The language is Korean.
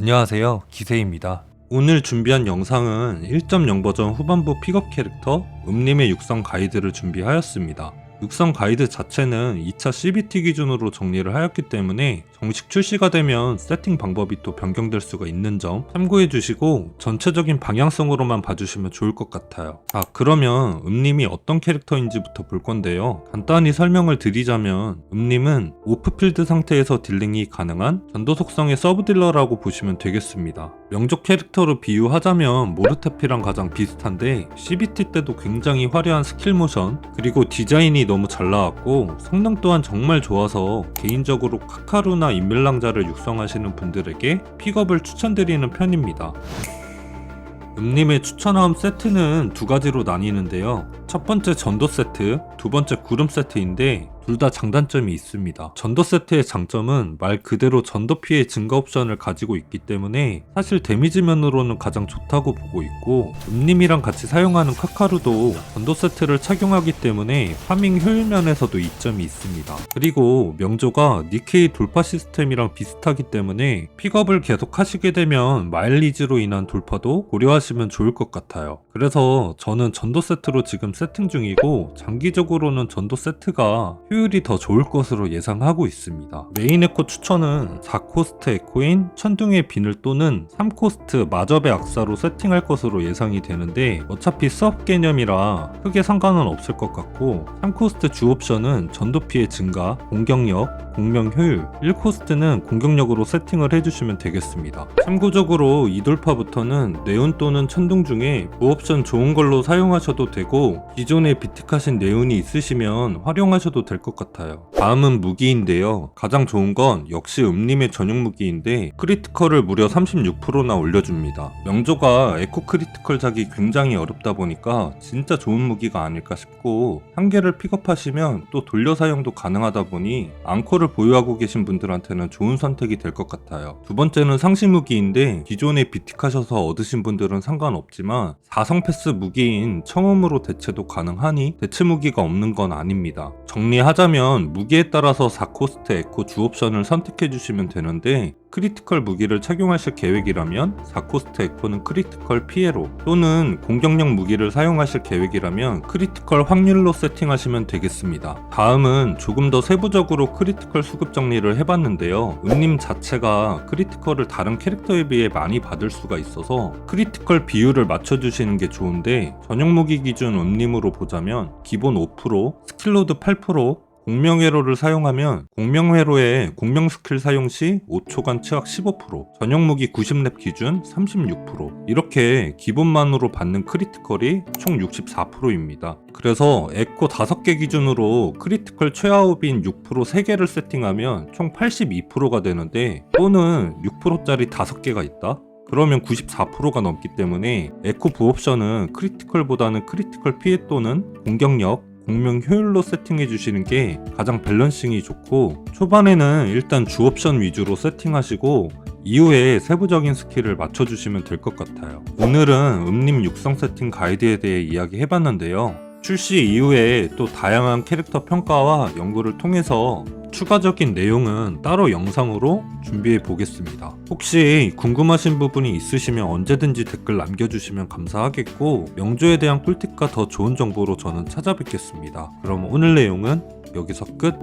안녕하세요. 기세입니다. 오늘 준비한 영상은 1.0 버전 후반부 픽업 캐릭터 음림의 육성 가이드를 준비하였습니다 육성 가이드 자체는 2차 CBT 기준으로 정리를 하였기 때문에 정식 출시가 되면 세팅 방법이 또 변경될 수가 있는 점 참고해 주시고 전체적인 방향성으로만 봐주시면 좋을 것 같아요. 아 그러면 음님이 어떤 캐릭터인지부터 볼 건데요. 간단히 설명을 드리자면 음님은 오프필드 상태에서 딜링이 가능한 전도 속성의 서브 딜러라고 보시면 되겠습니다. 명족 캐릭터로 비유하자면 모르테피랑 가장 비슷한데 CBT 때도 굉장히 화려한 스킬 모션 그리고 디자인이 너무 잘 나왔고 성능 또한 정말 좋아서 개인적으로 카카루나 인멜랑자를 육성하시는 분들에게 픽업을 추천드리는 편입니다. 음님의 추천함 세트는 두 가지로 나뉘는데요. 첫 번째 전도 세트, 두 번째 구름 세트인데 둘 다 장단점이 있습니다. 전도 세트의 장점은 말 그대로 전도 피해 증가 옵션을 가지고 있기 때문에 사실 데미지 면으로는 가장 좋다고 보고 있고 음님이랑 같이 사용하는 카카루도 전도 세트를 착용하기 때문에 파밍 효율 면에서도 이점이 있습니다. 그리고 명조가 니케이 돌파 시스템이랑 비슷하기 때문에 픽업을 계속 하시게 되면 마일리지로 인한 돌파도 고려하시면 좋을 것 같아요. 그래서 저는 전도 세트로 지금 세팅 중이고 장기적으로는 전도 세트가 효율이 더 좋을 것으로 예상하고 있습니다. 메인 에코 추천은 4코스트 에코인 천둥의 비늘 또는 3코스트 마접의 악사로 세팅할 것으로 예상이 되는데 어차피 수업 개념이라 크게 상관은 없을 것 같고 3코스트 주 옵션은 전도 피해 증가, 공격력, 공명 효율, 1코스트는 공격력으로 세팅을 해주시면 되겠습니다. 참고적으로 이돌파부터는 네온 또는 천둥 중에 부옵션 좋은 걸로 사용하셔도 되고 기존에 비틱하신 네온이 있으시면 활용하셔도 될것 같아요. 다음은 무기인데요. 가장 좋은 건 역시 음림의 전용 무기인데 크리티컬을 무려 36%나 올려줍니다. 명조가 에코 크리티컬 작이 굉장히 어렵다 보니까 진짜 좋은 무기가 아닐까 싶고 한 개를 픽업하시면 또 돌려 사용도 가능하다 보니 앙코를 보유하고 계신 분들한테는 좋은 선택이 될 것 같아요. 두 번째는 상시 무기인데 기존에 비틱하셔서 얻으신 분들은 상관없지만 4성 패스 무기인 청음으로 대체도 가능하니 대체 무기가 없는 건 아닙니다. 정리하 자면 무기에 따라서 4코스트 에코 주 옵션을 선택해 주시면 되는데 크리티컬 무기를 착용하실 계획이라면 4코스트 에코는 크리티컬 피해로 또는 공격력 무기를 사용하실 계획이라면 크리티컬 확률로 세팅하시면 되겠습니다. 다음은 조금 더 세부적으로 크리티컬 수급 정리를 해봤는데요. 음님 자체가 크리티컬을 다른 캐릭터에 비해 많이 받을 수가 있어서 크리티컬 비율을 맞춰주시는 게 좋은데 전용 무기 기준 음님으로 보자면 기본 5%, 스킬로드 8%, 공명회로를 사용하면 공명회로의 공명 스킬 사용 시 5초간 치약 15%, 전용 무기 90렙 기준 36%, 이렇게 기본만으로 받는 크리티컬이 총 64%입니다. 그래서 에코 5개 기준으로 크리티컬 최하업인 6% 3개를 세팅하면 총 82%가 되는데 또는 6%짜리 5개가 있다? 그러면 94%가 넘기 때문에 에코 부옵션은 크리티컬보다는 크리티컬 피해 또는 공격력, 공명 효율로 세팅해 주시는 게 가장 밸런싱이 좋고 초반에는 일단 주 옵션 위주로 세팅하시고 이후에 세부적인 스킬을 맞춰주시면 될 것 같아요. 오늘은 음림 육성 세팅 가이드에 대해 이야기 해봤는데요. 출시 이후에 또 다양한 캐릭터 평가와 연구를 통해서 추가적인 내용은 따로 영상으로 준비해 보겠습니다. 혹시 궁금하신 부분이 있으시면 언제든지 댓글 남겨주시면 감사하겠고 명조에 대한 꿀팁과 더 좋은 정보로 저는 찾아뵙겠습니다. 그럼 오늘 내용은 여기서 끝.